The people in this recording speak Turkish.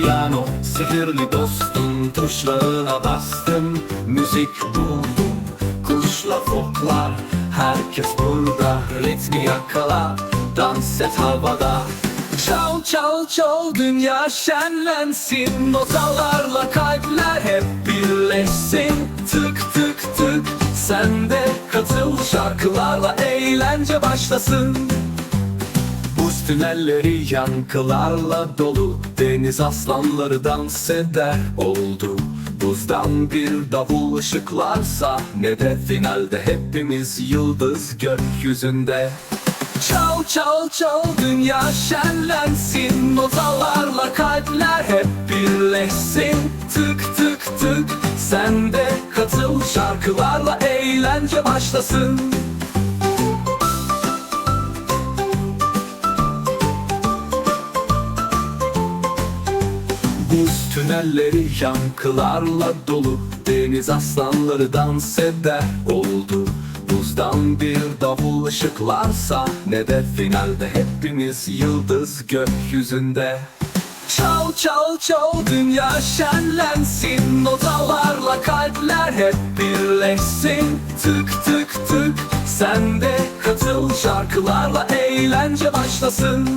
piyano Sihirli dostum tuşlarına bastım. Müzik buldum Kuşla foklar Herkes burada ritmi yakala Dans et havada. Çal çal çal dünya şenlensin Notalarla kalpler hep birleşsin. Tık tık tık sen de katıl Şarkılarla eğlence başlasın Buz tünelleri yankılarla dolu. Deniz aslanları dans eder. Oldu Buzdan bir davul ışıklar. Sahnede Finalde hepimiz yıldız gökyüzünde. Çal çal çal dünya şenlensin. Notalarla kalpler hep birleşsin. Tık tık tık sen de katıl. Şarkılarla eğlence başlasın Buz tünelleri yankılarla dolu. Deniz aslanları dans eder. Oldu Buzdan bir davul ışıklar sahnede Finalde hepimiz yıldız gökyüzünde. Çal çal çal dünya şenlensin. Notalarla kalpler hep birleşsin. Tık tık tık sen de katıl. Şarkılarla eğlence başlasın